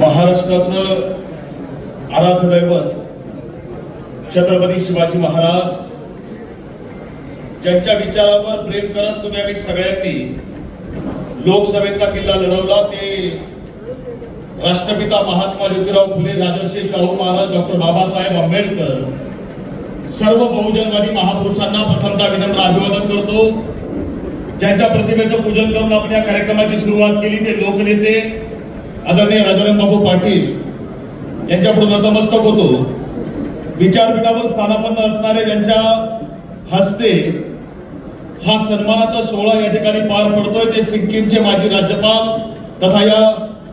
महाराष्ट्राचं आराध्य दैवत छत्रपती शिवाजी महाराज ज्यांच्या विचारावर प्रेम करत तुम्ही आम्ही सगळ्यांनी लोकसभेचा किल्ला लढवला ते राष्ट्रपिता महात्मा ज्योतिराव फुले राजर्षी शाहू महाराज डॉक्टर बाबासाहेब आंबेडकर सर्व बहुजनवादी महापुरुषांना प्रथमता विनम्र अभिवादन करतो. ज्यांच्या प्रतिमेचं पूजन करून आपण या कार्यक्रमाची सुरुवात केली ते लोकनेते आदरणीय राजाराम बाबू पाटील यांच्यापुढे नतमस्तक होतो. विचारपीठावर स्थानापन्न असणारे ज्यांच्या हस्ते हा सन्मानाचा सोहळा या ठिकाणी पार पडतोय. ते सिक्कीमचे माजी राज्यपाल तथा या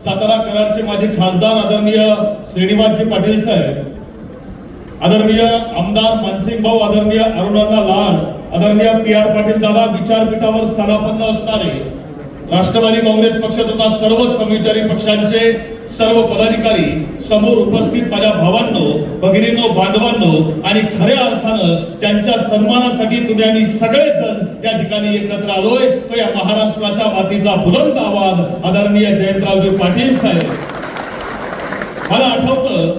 सातारा कराडचे माजी खासदार आदरणीय श्रीनिवासजी पाटील साहेब आदरणीय आमदार मनसिंग भाऊ आदरणीय अरुणांना लाल आदरणीय पी आर पाटील दादा विचारपीठावर स्थानापन्न असणारे राष्ट्रवादी काँग्रेस पक्ष तथा सर्वच समविचारी पक्षांचे सर्व पदाधिकारी समोर उपस्थित माझ्या भावांनो भगिनींनो बांधवांनो आणि खऱ्या अर्थानं त्यांच्या सन्मानासाठी तुम्ही आम्ही सगळेजण या ठिकाणी एकत्र आलोय. तो या महाराष्ट्राच्या मातीचा बुलंद आवाज आदरणीय जयंतरावजी पाटील साहेब. मला आठवतं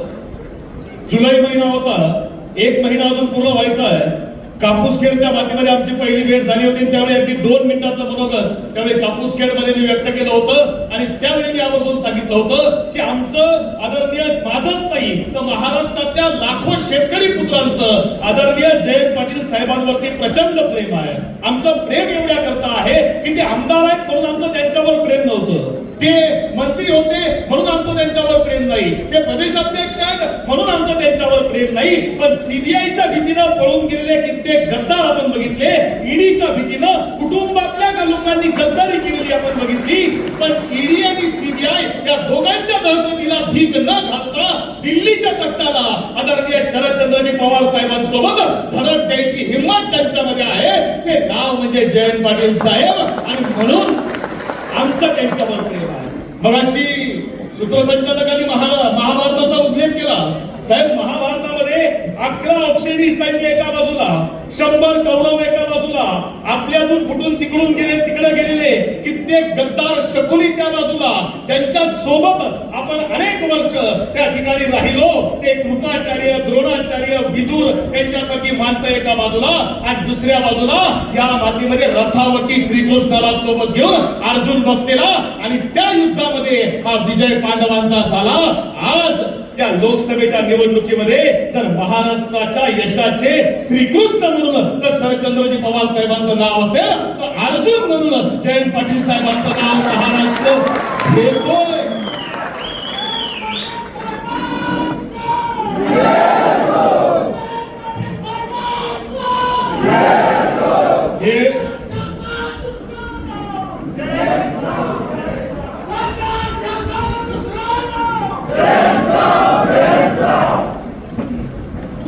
जुलै महिना होता. एक महिना अजून पूर्ण व्हायचा आहे. कापूस खेळच्या मातीमध्ये आमची पहिली भेट झाली होती. त्यावेळी अगदी दोन मिनिटाचं मनोगत त्यावेळी कापूस खेळमध्ये मी व्यक्त केलं होतं. आणि त्यावेळी मी आवर्जून सांगितलं होतं की आमचं आदरणीय माझंच नाही तर महाराष्ट्रातल्या लाखो शेतकरी पुत्रांचं आदरणीय जयंत पाटील साहेबांवरती प्रचंड प्रेम आहे. आमचं प्रेम एवढ्या करता आहे की ते आमदार आहेत म्हणून आमचं त्यांच्यावर प्रेम नव्हतं. ते मंत्री होते म्हणून आमचं त्यांच्यावर प्रेम नाही. ते प्रदेशाध्यक्ष आहेत म्हणून आमचं त्यांच्यावर प्रेम नाही. पण सीबीआयच्या भीतीनं पळून गेलेले कित्येक गद्दार आपण बघितले ईडीच्या भीतीनं कुटुंबातल्या का लोकांनी गद्दारी केलेली आपण बघितली पण ईडी आणि सीबीआय या दोघांच्या दहशतीला भीक न घालता दिल्लीच्या तख्ताला आदरणीय शरदचंद्रजी पवार साहेबांसोबत धडक द्यायची हिंमत त्यांच्यामध्ये आहे ते नाव जयंत पाटील साहेब आणि म्हणून आमचं त्यांच्यावर प्रेम आहे. मग अशी सूत्रसंचालकांनी महाभारताचा उल्लेख केला. साहेब महाभारतामध्ये अकरा औषधी सैन्य एका बाजूला शंभर कौरव एका बाजूला आपल्यातून फुटून तिकडून गेले तिकडे गेलेले कित्येक गद्दार शकुनी त्या बाजूला त्यांच्यासोबत आपण अनेक वर्ष त्या ठिकाणी राहिलो. ते कृपाचार्य द्रोणाचार्य विदूर त्यांच्यासाठी माणसं एका बाजूला आणि दुसऱ्या बाजूला या रथावरती श्रीकृष्णाला सोबत घेऊन अर्जुन बसलेला आणि त्या युद्धामध्ये हा विजय पांडवांचा झाला. आज त्या लोकसभेच्या निवडणुकीमध्ये जर महाराष्ट्राच्या यशाचे श्रीकृष्ण म्हणून तर शरदचंद्रजी पवार साहेबांचं नाव असेल तर अर्जुन म्हणून जयंत पाटील साहेबांचं नाव महाराष्ट्र.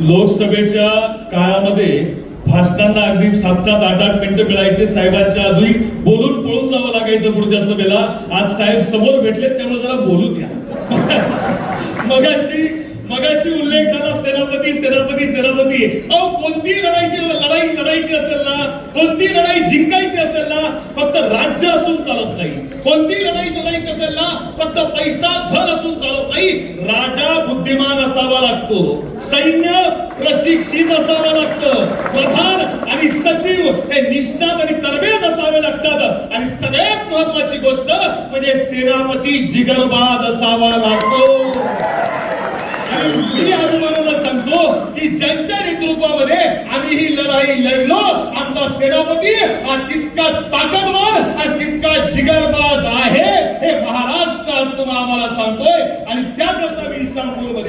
लोकसभेच्या काळामध्ये भाषणांना अगदी सात सात आठ आठ मिनिटं मिळायचे. साहेबांच्या आधी बोलून पळून जावं लागायचं पुढच्या सभेला. आज साहेब समोर भेटले त्यामुळे जरा बोलू द्या. मगाशी मगाशी उल्लेख झाला सेनापती सेनापती सेनापती. अहो कोणती लढाईची लढाई लढायची असेल ना कोणती लढाई जिंकायची असेल ना फक्त राज्य असून चालत नाही. कोणती लढाई लढायची असेल ना फक्त पैसा धन असून चालत नाही. राजा बुद्धिमान असावा लागतो. सैन्य प्रशिक्षित असावं लागतं. प्रधान आणि सचिव हे निष्णात आणि तरबेज असावे लागतात. आणि सगळ्यात महत्वाची गोष्ट म्हणजे सेनापती जिगरबाज असावा लागतो. मी सांगतो की ज्यांच्या नेतृत्वामध्ये आम्ही ही लढाई लढलो आमचा सेनापती हा तितकाच ताकदवान आणि तितका जिगरबाज आहे हे महाराष्ट्र असतो आम्हाला सांगतोय. आणि त्याकरता मी इस्लामपूर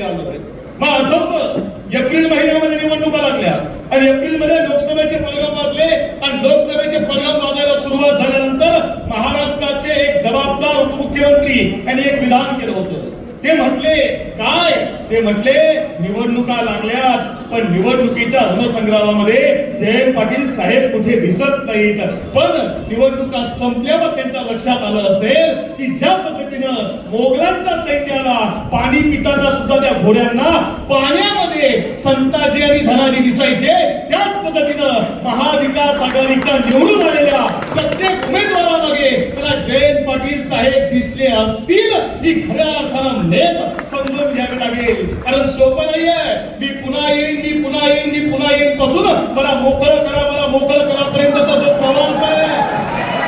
मग आठवतं एप्रिल महिन्यामध्ये निवडणुका लागल्या. आणि एप्रिलमध्ये लोकसभेचे परिणाम वाजले आणि लोकसभेचे परिणाम वाजायला सुरुवात झाल्यानंतर महाराष्ट्राचे एक जबाबदार उपमुख्यमंत्री यांनी एक विधान केलं होतं. ते म्हटले काय? ते म्हटले निवडणुका लागल्यात पण निवडणुकीच्या रणसंग्रामामध्ये जयंत पाटील साहेब कुठे दिसत नाहीत पण निवडणुका संपल्यावर त्यांच्या लक्षात आलं असेल की ज्या पद्धतीनं मोगलांच्या सैन्याला पाणी पिताना सुद्धा त्या घोड्यांना पाण्यामध्ये संताजी आणि धनाजी दिसायचे त्याच पद्धतीनं महाविकास आघाडीच्या निवडून आलेल्या प्रत्येक उमेदवारामागे त्याला जयंत पाटील साहेब दिसले असतील ही खऱ्या अर्थानं नेत समजून घ्यावी लागेल. कारण सोपं नाहीये. मी पुन्हा येईन मी पुन्हा येईन मी पुन्हा येईन. पासून मला मोकळ करा मला मोकळ करा पर्यंतचा जो प्रवास आहे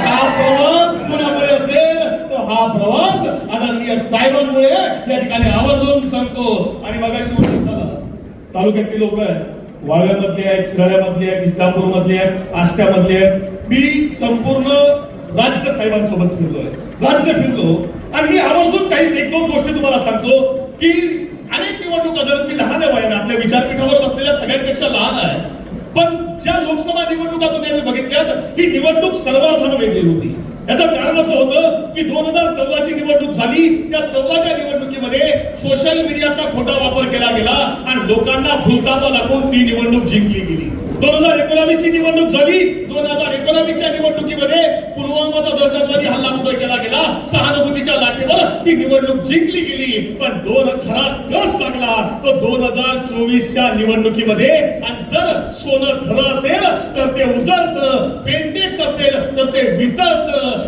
हा प्रवास कुणामुळे असेल तर हा प्रवास आदरणीय साहेबांमुळे या ठिकाणी आवाजून सांगतो आणि मगाशी उल्लेख तालुक्यातली लोक आहेत वाळव्यामधले आहेत शिराळ्यामधले आहेत इस्लामपूर मधले आहेत आष्ट्यामधले आहेत. मी संपूर्ण राज्य साहेबांसोबत फिरलोय. राज्य फिरलो. आणि मी आवर्जून काही एक दोन गोष्टी तुम्हाला सांगतो की अनेक निवडणुका जर मी लहान आहे वयानं आपल्या विचारपीठावर बसलेल्या सगळ्यांपेक्षा लहान आहे. पण ज्या लोकसभा निवडणुका तुम्ही आम्ही बघितल्यात ही निवडणूक सर्वार्थानं वेगळी होती. याचं कारण असं होतं की दोन हजार चौदाची निवडणूक झाली त्या चौदाच्या निवडणुकीमध्ये सोशल मीडियाचा खोटा वापर केला गेला आणि लोकांना भूलतापा दाखवून ती निवडणूक जिंकली गेली. दोन हजार एकोणावीस ची निवडणूक झाली दोन हजार एकोणावीसच्या निवडणुकीमध्ये पुलवामाचा निवडणूक जिंकली गेली पण दोन खरा कस लागला? तो दोन हजार चोवीसच्या निवडणुकीमध्ये आणि जर सोनं खरं असेल तर ते उजळत पेंटेक्स असेल तर ते वितळत.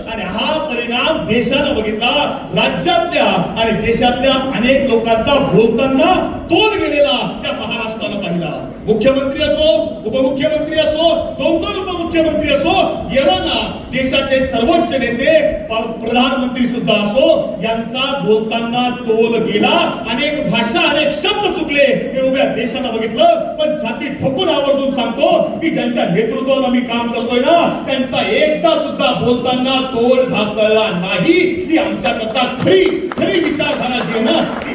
आणि हा परिणाम देशानं बघितला राज्यातल्या आणि देशातल्या अनेक लोकांचा बोलताना तोल गेलेला त्या महाराष्ट्रानं पाहिला. मुख्यमंत्री असो उपमुख्यमंत्री असो दोन दोन उपमुख्यमंत्री असो येणार देशाचे सर्वोच्च नेते प्रधानमंत्री सुद्धा असो यांचा बोलताना तोल गेला. अनेक भाषा अनेक शब्द चुकले. हे उभ्या देशानं बघितलं पण छाती ठोकून आवर्जून सांगतो की ज्यांच्या नेतृत्वानं मी काम करतोय ना त्यांचा एकदा सुद्धा बोलताना तोल ढासळला नाही. ही आमच्याकरता खरी खरी विचारधारा जी ना ती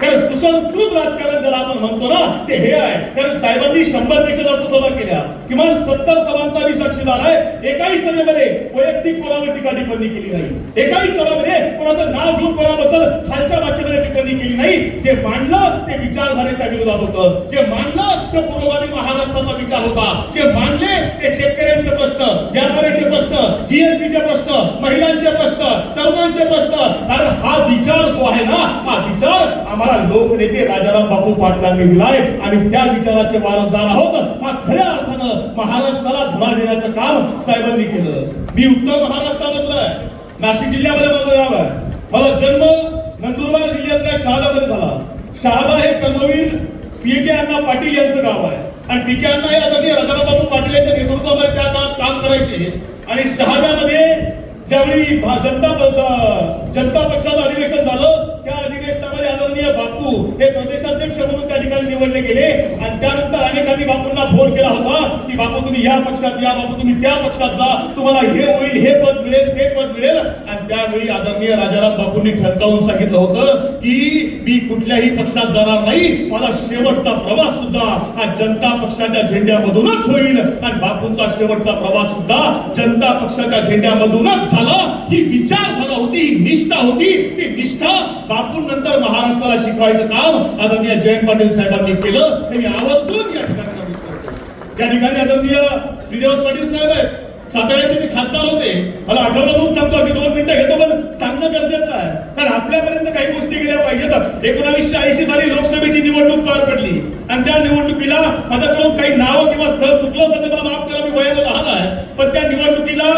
कारण सुसंस्कृत राजकारण ज्याला आपण म्हणतो ना ते हे आहे. कारण साहेबांनी शंभरपेक्षा जास्त सभा केल्या. किमान सत्तर सभांचा मी साक्षीदार आहे. एकाही सभेमध्ये वैयक्तिक कोणावर टीका टिप्पणी केली नाही. एकाही सभामध्ये कोणाचं नाव घेऊन कोणाबद्दल खालच्या भाषेमध्ये टिप्पणी केली नाही. जे मांडलं ते विचारधारेच्या विरोधात होतं. जे मांडलं ते पुरोगामी महाराष्ट्राचा विचार होता. जे मांडले ते शेतकऱ्यांचे प्रश्न व्यापाऱ्यांचे प्रश्न जीएसटीचे प्रश्न महिलांचे प्रश्न तरुणांचे प्रश्न. कारण हा विचार जो आहे ना हा विचार आम्हाला लोकनेते राजाराम बापू पाटलांनी दिलाय आणि त्या विचाराचे वारसदार आहोत. हा खऱ्या अर्थानं महाराष्ट्राला धडा देण्याचं काम साहेबांनी केलं. मी उत्तर महाराष्ट्रामधलं आहे. नाशिक जिल्ह्यामध्ये माझं गाव आहे. मला जन्म नंदुरबार जिल्ह्यातल्या शहादामध्ये झाला. शहादा हे कर्मवीर पी के अण्णा पाटील यांचं गाव आहे. आणि पी के अण्णा हे आदरणीय राजाराम बापू पाटील यांच्या नेतृत्वामध्ये त्या काळात काम करायचे. आणि शहादामध्ये ज्यावेळी जनता जनता पक्षाचा हे प्रदेशाध्यक्ष म्हणून त्या ठिकाणी निवडले गेले. आणि त्यानंतर अनेकांनी बापूंना फोन केला होता की बापू तुम्ही या पक्षात या बापू तुम्ही त्या पक्षात जा. तुम्हाला हे होईल हे पद मिळेल ते पद मिळेल. आणि त्यावेळी आदरणीय राजाराम बापूंनी ठणकावून सांगितलं होतं की मी कुठल्याही पक्षात जाणार नाही. मला शेवटचा प्रवास सुद्धा हा जनता पक्षाच्या झेंड्यामधूनच होईल. आणि बापूंचा शेवटचा प्रवास सुद्धा जनता पक्षाच्या झेंड्यामधूनच झाला. ही विचार होती निष्ठा होती ती निष्ठा बापू नंतर महाराष्ट्राला शिकवायचं काम आदरणीय जयंत पाटील साहेबांनी केलं. हे मी आवर्जून या ठिकाणी नमूद या ठिकाणी आदरणीय श्रीनिवास पाटील साहेब आहेत. साताऱ्याचे मी खासदार होते. मला आठवलं म्हणून सांगतो की दोन मिनिटं घेतो पण सांगणं गरजेचं आहे. कारण आपल्यापर्यंत काही गोष्टी गेल्या पाहिजेत एकोणावीसशे ऐंशी साली लोकसभेची निवडणूक पार पडली. आणि त्या निवडणुकीला माझ्याकडून काही नावं किंवा स्थळ चुकलं असेल तर मला माफ करा मी वयानं लहान आहे पण त्या निवडणुकीला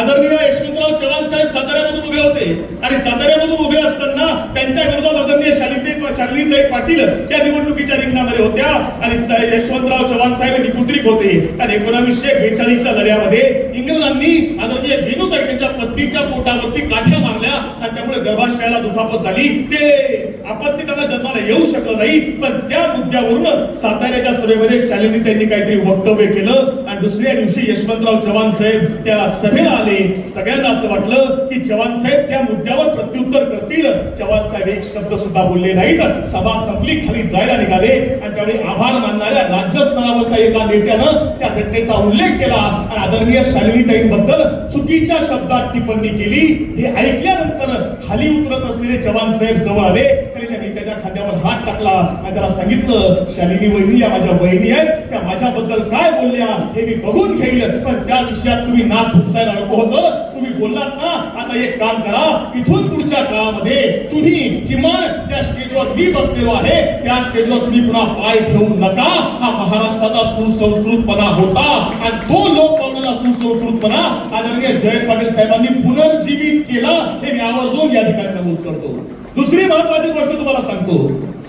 आदरणीय यशवंतराव चव्हाण साहेब साताऱ्यामधून उभे होते. आणि साताऱ्यामधून उभे असताना त्यांच्या विरोधात आदरणीय शालिनी शालिनीताई पाटील त्या निवडणुकीच्या रिंगणामध्ये होत्या. आणि यशवंतराव चव्हाण साहेब निकुत्रिक होते. आणि एकोणावीसशे बेचाळीसच्या लढ्यामध्ये इंग्रजांनी आदरणीय विनोताई त्यांच्या पत्नीच्या पोटावरती काठ्या मारल्या. आणि त्यामुळे गर्भाशयाला दुखापत झाली. ते आपत्ती त्यांना जन्माला येऊ शकलं नाही. पण त्या मुद्द्यावरून साताऱ्याच्या सभेमध्ये शालिनीताईंनी काहीतरी वक्तव्य केलं. दुसऱ्या दिवशी यशवंतराव चव्हाण साहेब त्या सभेला आले. सगळ्यांना असं वाटलं की चव्हाण साहेब त्या मुद्द्यावर प्रत्युत्तर करतील. चव्हाण साहेब एक शब्द सुद्धा बोलले नाहीत. सभा संपली खाली जायला निघाले. आणि त्यावेळी आभार मानणाऱ्या राज्यस्तरावरच्या एका नेत्यानं त्या घटनेचा उल्लेख केला. आणि आदरणीय शालिनीताईंबद्दल चुकीच्या शब्दात टिप्पणी केली. हे ऐकल्यानंतर खाली उतरत असलेले चव्हाण साहेब जवळ आले. तरी मी त्याच्या खांद्यावर हात टाकला आणि त्याला सांगितलं शालिनी वहिनी या माझ्या बहिणी आहेत. त्या माझ्याबद्दल काय बोलल्या हे मी बघून घेईल. पण त्या विषयात तुम्ही नाक खुपसायला नको होतं. तुम्ही बोललात ना आता एक काम करा. इथून पुढच्या काळामध्ये तुम्ही किमान ज्या स्टेजवर मी बसलेलो आहे त्या स्टेजवर तुम्ही पुन्हा पाय ठेवू नका. हा महाराष्ट्राचा सुसंस्कृतपणा होता. आणि तो लोक पावलेला सुसंस्कृतपणा आदरणीय जयंत पाटील साहेबांनी पुनर्जीवित केला. हे मी आवर्जून या ठिकाणी नमूद करतो. दुसरी महत्वाची गोष्ट तुम्हाला सांगतो.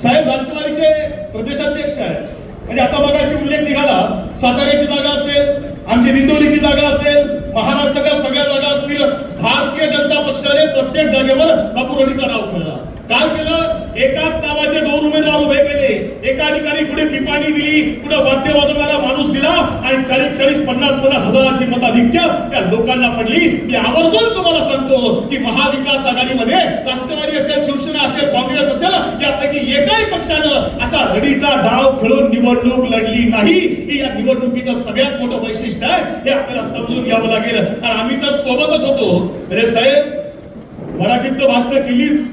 साहेब राष्ट्रवादीचे प्रदेशाध्यक्ष आहेत. म्हणजे आता बघा अशी उल्लेख निघाला. साताऱ्याची जागा असेल आमची दिंडोरीची जागा असेल महाराष्ट्राच्या सगळ्या जागा असतील भारतीय जनता पक्षाने प्रत्येक जागेवर बापूरडीचा नाव केला काय केलं? एकाच नावाचे दोन उमेदवार उभे केले. एका ठिकाणी कुठे पिपाणी दिली कुठे वाद्य वाजवणारा माणूस दिला आणि चाळीस चाळीस पन्नास पन्नास हजाराची मताधिक्य त्या लोकांना पडली. मी आवर्जून तुम्हाला सांगतो की महाविकास आघाडीमध्ये राष्ट्रवादी असेल शिवसेना असेल काँग्रेस असेल यापैकी एकाही पक्षानं असा रडीचा डाव खेळून निवडणूक लढली नाही. हे या निवडणुकीचं सगळ्यात मोठं वैशिष्ट्य आहे हे आपल्याला समजून घ्यावं लागेल. आणि आम्ही तर सोबतच होतो. अरे साहेब मराठीत तर भाषणं केलीच.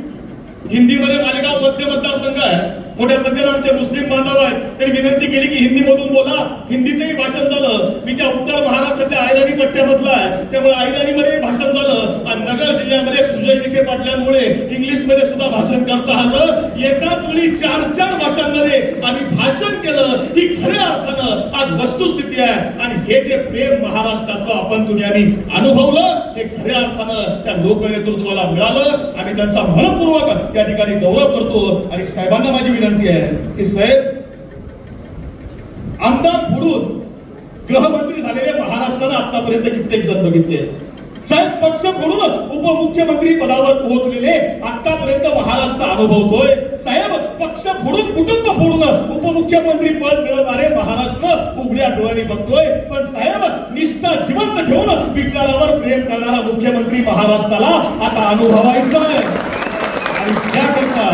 हिंदीमध्ये मालेगाव मध्य मतदारसंघ आहे. मोठ्या संख्येने आमचे मुस्लिम बांधव आहेत. त्यांनी विनंती केली की हिंदीमधून बोला. हिंदीचंही भाषण झालं. मी त्या उत्तर महाराष्ट्रातल्या आयराणी पट्ट्यामधला आहे. त्यामुळे आयराणीमध्ये भाषण झालं. आणि नगर जिल्ह्यामध्ये सुजय विखे पाटलांमुळे इंग्लिशमध्ये सुद्धा भाषण करता आलं. एकाच वेळी चार चार भाषांमध्ये आम्ही भाषण केलं. ही खऱ्या अर्थानं आज वस्तुस्थिती आहे. आणि हे जे प्रेम महाराष्ट्राचं आपण तुम्ही आम्ही अनुभवलं हे खऱ्या अर्थानं त्या लोकनेतृत्वाला मिळालं. आम्ही त्यांचा मनपूर्वक त्या ठिकाणी गौरव करतो. आणि साहेबांना माझी विनंती विनंती आहे की साहेब आमदार फोडून गृहमंत्री झालेले महाराष्ट्रानं आतापर्यंत कित्येक जण बघितले साहेब पक्ष फोडूनच उपमुख्यमंत्री पदावर पोहोचलेले आतापर्यंत महाराष्ट्र अनुभवतोय. साहेब पक्ष फोडून कुटुंब फोडून उपमुख्यमंत्री पद मिळवणारे महाराष्ट्र उघड्या डोळ्यांनी बघतोय. पण साहेब निष्ठा जिवंत ठेवून विचारावर प्रेम करणारा मुख्यमंत्री महाराष्ट्राला आता अनुभवायचा आहे. आणि त्याकरता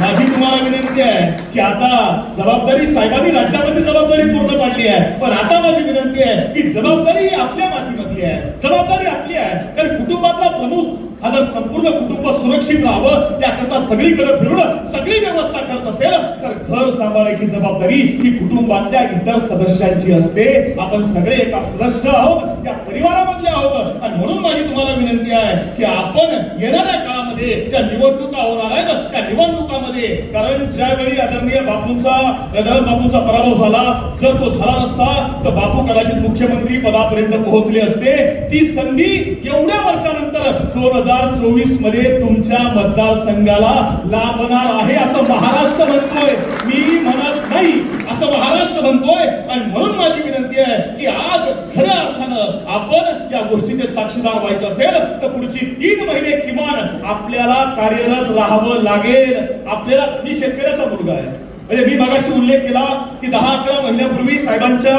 माझी तुम्हाला विनंती आहे की आता जबाबदारी साहेबांनी राज्यामध्ये जबाबदारी पूर्ण पाडली आहे. पण आता माझी विनंती आहे की जबाबदारी आपल्या मातीमधली आहे. जबाबदारी आपली आहे. कारण कुटुंबातला प्रमुख हा जर संपूर्ण कुटुंब सुरक्षित राहावं त्याकरता सगळीकडे फिरवणं सगळी व्यवस्था करत असेल तर घर सांभाळायची जबाबदारी ही कुटुंबातल्या इतर सदस्यांची असते. आपण सगळे एका सदस्य आहोत. त्या परिवारामधले आहोत. आणि म्हणून माझी तुम्हाला विनंती आहे की आपण येणाऱ्या काळामध्ये ज्या निवडणुका होणार आहेत त्या निवडणुकामध्ये कारण ज्यावेळी आदरणीय बापूंचा गजानन बापूंचा पराभव झाला जर तो झाला नसता तर बापू कदाचित मुख्यमंत्री पदापर्यंत पोहोचले असते. ती संधी एवढ्या वर्षानंतर दोन हजार चोवीसमध्ये तुमच्या मतदारसंघाला लाभणार आहे असं महाराष्ट्र म्हणतोय. मी म्हणत नाही. असं महाराष्ट्र बनतोय आणि म्हणून माझी विनंती आहे की आज खऱ्या अर्थानं आपण या गोष्टीचे साक्षीदार व्हायचं असेल तर पुढची तीन महिने किमान आपल्याला कार्यरत राहावं लागेल. आपल्याला मी शेतकऱ्याचा मुलगा आहे. म्हणजे मी मगाशी उल्लेख केला की दहा अकरा महिन्यापूर्वी साहेबांच्या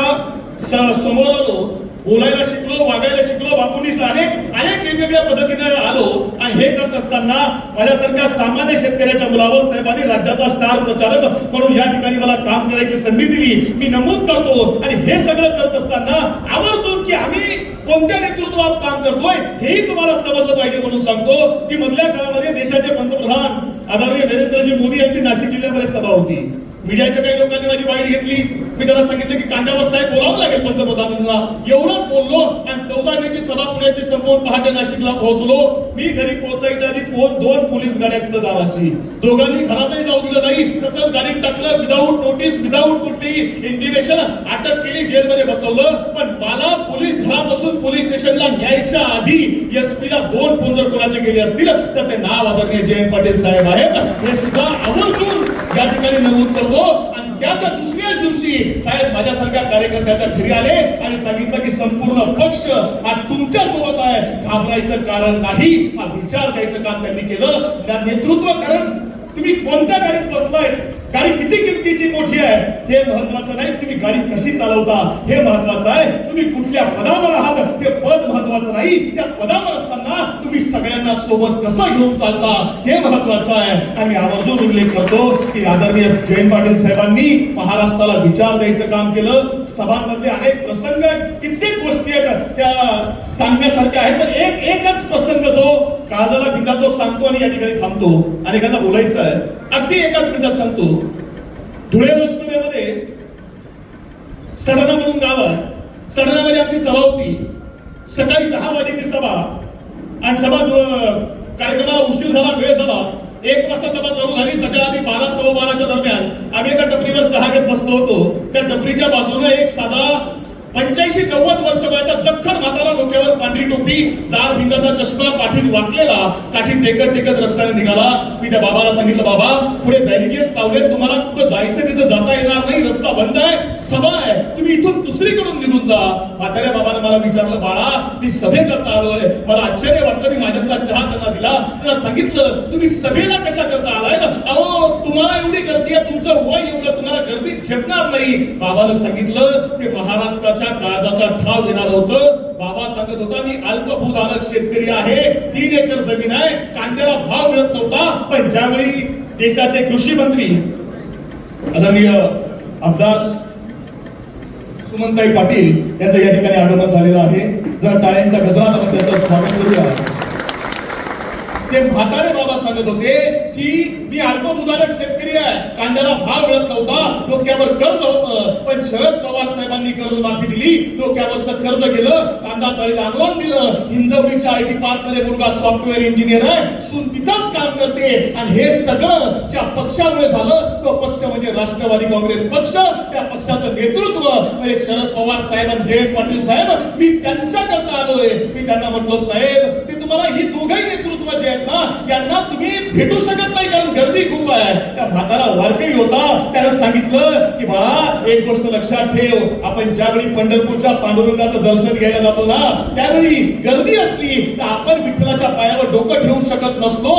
समोर आलो बोलायला शिकलो वागायला शिकलो बापूंनी अनेक अनेक वेगवेगळ्या पद्धतीने आलो. आणि हे करत असताना माझ्यासारख्या सामान्य शेतकऱ्याच्या मुलावर साहेबांनी राज्याचा स्टार प्रचारक म्हणून या ठिकाणी मला काम करायची संधी दिली. मी नमूद करतो. आणि हे सगळं करत असताना आवर्जून की आम्ही कोणत्या नेतृत्वात काम करतोय हेही तुम्हाला समजलं पाहिजे म्हणून सांगतो की मधल्या काळामध्ये देशाचे पंतप्रधान आदरणीय नरेंद्रजी मोदी यांची नाशिक जिल्ह्यामध्ये सभा होती. मीडियाच्या काही लोकांनी माझी वाईट घेतली. मी त्याला सांगितलं की कांद्यावर साहेब बोलावं लागेल पंतप्रधानांना. एवढंच बोललो आणि चौदा मेची सभा पुण्याची संपवून पहाटे नाशिकला पोहोचलो. मी घरी पोहोचायच्या आधी पोहोच दोन पोलीस गाड्या तिथं दाराशी दोघांनी घरातही जाऊ दिलं नाही. तसंच गाडीत टाकलं विदाऊट नोटीस विदाऊट कुठलीही इंटिमेशन अटक केली जेलमध्ये बसवलं. पण मला पोलीस घरापासून पोलीस स्टेशनला न्यायच्या आधी एसपी ला दोन फोन जर कोणाचे गेले असतील तर ते नाव आदरणीय जयंत पाटील साहेब आहेत. हे सुद्धा आवर्जून या ठिकाणी नमूद करतो आणि त्याच्या दुसऱ्याच दिवशी साहेब माझ्यासारख्या कार्यकर्त्याच्या घरी आले आणि सांगितलं की संपूर्ण पक्ष हा तुमच्यासोबत आहे. घाबरायचं कारण नाही हा विचार द्यायचं काम त्यांनी केलं. त्या नेतृत्व कारण तुम्ही कोणत्या गाडीत बसलाय गाडी किती किमतीची मोठी आहे हे महत्वाचं नाही तुम्ही गाडी कशी चालवता हे महत्वाचं आहे. तुम्ही कुठल्या पदावर आहात ते पद महत्वाचं नाही. त्या पदावर असताना तुम्ही सगळ्यांना सोबत कसं घेऊन चालता हे महत्वाचं आहे. आणि आवर्जून उल्लेख करतो की आदरणीय जयंत पाटील साहेबांनी महाराष्ट्राला विचार द्यायचं काम केलं. सभांमध्ये अनेक प्रसंग कित्येक गोष्टी आहेत त्या सांगण्यासारख्या आहेत पण एक एकच प्रसंग जो काळजाला भिंदा तो सांगतो आणि या ठिकाणी थांबतो. अनेकांना बोलायचं आहे. अगदी एकाच मिनिटात सांगतो. धुळे लोकसभेमध्ये सडना म्हणून गाव आहे सडनामध्ये आमची सभा होती. सकाळी दहा वाजेची सभा. आणि सभा कार्यक्रमाला उशीर झाला वेळ झाला. एक वाजता सभा चालू झाली त्याच्या आम्ही बारा सव्वा बाराच्या दरम्यान आम्ही एका टपरीवर चहा घेत बसलो होतो. त्या टपरीच्या बाजूने एक साधा पंच्याऐंशी नव्वद वर्ष वयाचा जखर म्हातारा डोक्यावर पांढरी टोपी चार भिंगाचा चष्मा पाठीत वाकलेला काठी टेकत टेकत रस्त्याने निघाला. मी त्या बाबाला सांगितलं बाबा पुढे बॅरिकेड लावले तुम्हाला कुठं जायचं तिथं जाता येणार नाही रस्ता बंद आहे सभा आहे तुम्ही इथून दुसरीकडून निघून जा. म्हाताऱ्या मला विचारलं बाळा मी सभेकरता आलोय. मला आश्चर्य वाटलं मी माझ्यातला चहा त्यांना दिला. त्यांना सांगितलं तुम्ही सभेला कशा करता आलाय ना? अहो तुम्हाला एवढी गर्दी आहे तुमचं वय एवढं तुम्हाला गर्दी झेपणार नाही. बाबानं सांगितलं ते महाराष्ट्राच्या काळजाचा ठाव देणार होतं. बाबा सांगत होता मी अल्पभूधारक शेतकरी आहे तीन एकर जमीन आहे कांद्याला भाव मिळत नव्हता पण ज्यावेळी देशाचे कृषी मंत्री आदरणीय अब्दास सुमनताई पाटील यांचं या ठिकाणी आगमन झालेलं आहे. जर टाळ्यांच्या गजरात आपण त्याचं स्वागत करूया. ते म्हातारे बाबा सांगत होते की मी अल्पमुदारक शेतकरी आहे. कांद्याला भाव मिळत नव्हता. डोक्यावर कर्ज होत. पण शरद पवार साहेबांनी कर्ज माफी दिली डोक्यावरच कर्ज गेलं. कांदा चाळीला अनुदान दिलं. हिंजवडीच्या आय टी पार्कमध्ये मुलगा सॉफ्टवेअर इंजिनियर आहे. सून तिथंच काम करते. आणि हे सगळं ज्या पक्षामुळे झालं तो पक्ष म्हणजे राष्ट्रवादी काँग्रेस पक्ष. त्या पक्षाचं नेतृत्व म्हणजे शरद पवार साहेब आणि जयंत पाटील साहेब. मी त्यांच्याकरता आलोय. मी त्यांना म्हटलो साहेब ते तुम्हाला ही दोघंही नेतृत्व जे आहेत ना यांना तुम्ही भेटू शकत नाही कारण गर्दी खूप आहे. त्या म्हातारा वारकरी होता त्यानं सांगितलं की बाळा एक गोष्ट लक्षात ठेव. आपण ज्यावेळी पंढरपूरच्या पांडुरंगाचं दर्शन घ्यायला जातो ना त्यावेळी गर्दी असली तर आपण विठ्ठलाच्या पायावर डोकं ठेवू शकत नसतो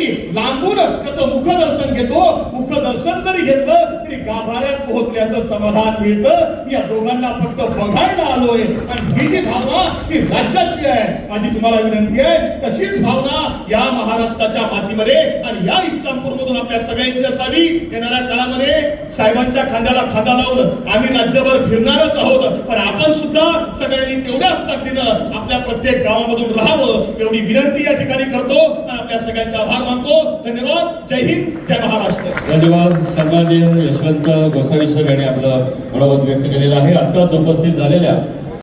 तरी लांबून त्याचं मुखदर्शन घेतो. मुखदर्शन जरी घेतलं तरी गाभाऱ्यात पोहोचल्याचं समाधान मिळतं. या दोघांना फक्त बघायला आलोय. आणि ही जी भावना ही राज्याची आहे. माझी तुम्हाला विनंती आहे तशीच भावना या महाराष्ट्राच्या मातीमध्ये आणि या इस्लामपूर मधून आपल्या सगळ्यांची असावी येणाऱ्या काळामध्ये साहेबांच्या खांद्याला खांदा लावून आम्ही राज्यभर फिरणारच आहोत. पण आपण सुद्धा सगळ्यांनी तेवढ्याच ताकदीनं आपल्या प्रत्येक गावामधून राहावं एवढी विनंती या ठिकाणी करतो. आणि आपल्या सगळ्यांच्या आभार मानतो धन्यवाद. जय हिंद जय महाराष्ट्र. धन्यवाद. सन्माननीय यशवंत गोसावी सर यांनी आपलं मनोमत व्यक्त केलेलं आहे. आत्ताच उपस्थित झालेल्या